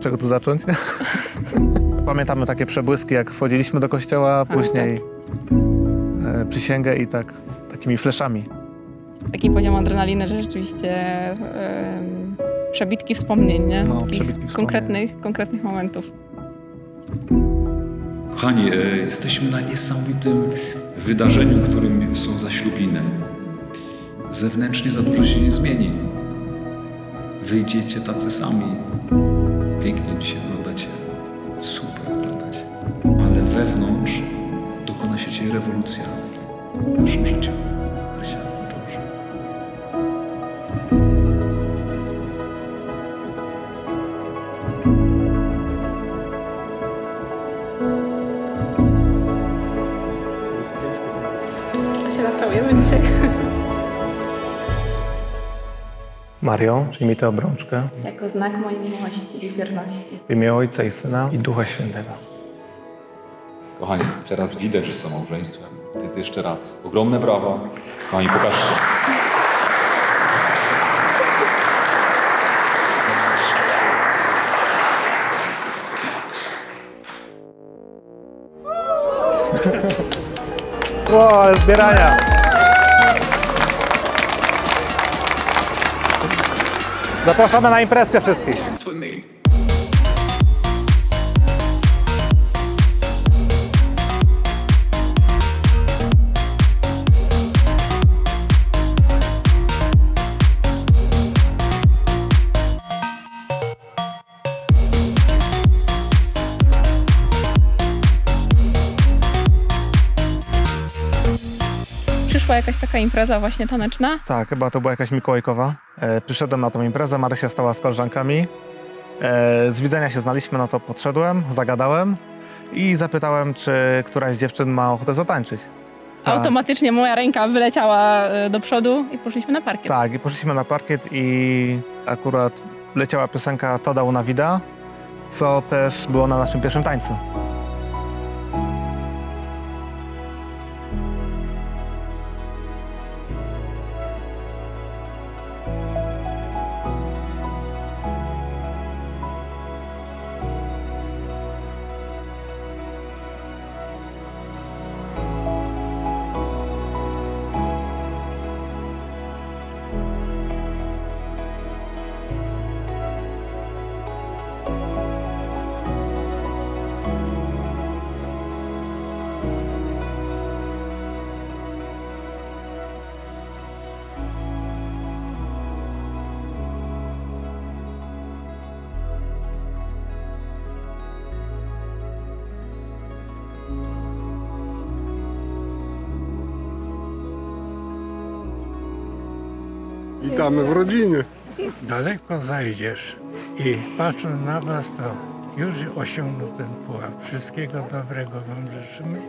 czego tu zacząć? Pamiętamy takie przebłyski, jak wchodziliśmy do kościoła, później e, przysięgę i tak takimi fleszami. Taki poziom adrenaliny, że rzeczywiście em, przebitki wspomnień, nie? No, Takich przebitki wspomnień. konkretnych, konkretnych momentów. Kochani, e, jesteśmy na niesamowitym wydarzeniu, którym są zaślubiny. Zewnętrznie za dużo się nie zmieni. Wyjdziecie tacy sami. Pięknie dzisiaj wyglądacie. Super wyglądacie. Ale wewnątrz dokona się dzisiaj rewolucja w waszym życiu. Nacałujemy dzisiaj. Mario, przyjmij tę obrączkę Jako znak mojej miłości i wierności. w imię Ojca i Syna i Ducha Świętego. Kochani, teraz widać, że są małżeństwem. Więc jeszcze raz ogromne brawa. Kochani, pokażcie. Ale zbierania! Zapraszamy na imprezkę wszystkich. Przyszła jakaś taka impreza właśnie taneczna. Tak, chyba to była jakaś Mikołajkowa. E, przyszedłem na tą imprezę, Marysia stała z koleżankami. E, z widzenia się znaliśmy, no to podszedłem, zagadałem i zapytałem, czy któraś z dziewczyn ma ochotę zatańczyć. Tak. Automatycznie moja ręka wyleciała e, do przodu i poszliśmy na parkiet. Tak, i poszliśmy na parkiet i akurat leciała piosenka To dał na wida, co też było na naszym pierwszym tańcu. Witamy w rodzinie. daleko zajdziesz i patrząc na Was, to już osiągnął ten pułap. Wszystkiego dobrego Wam życzymy.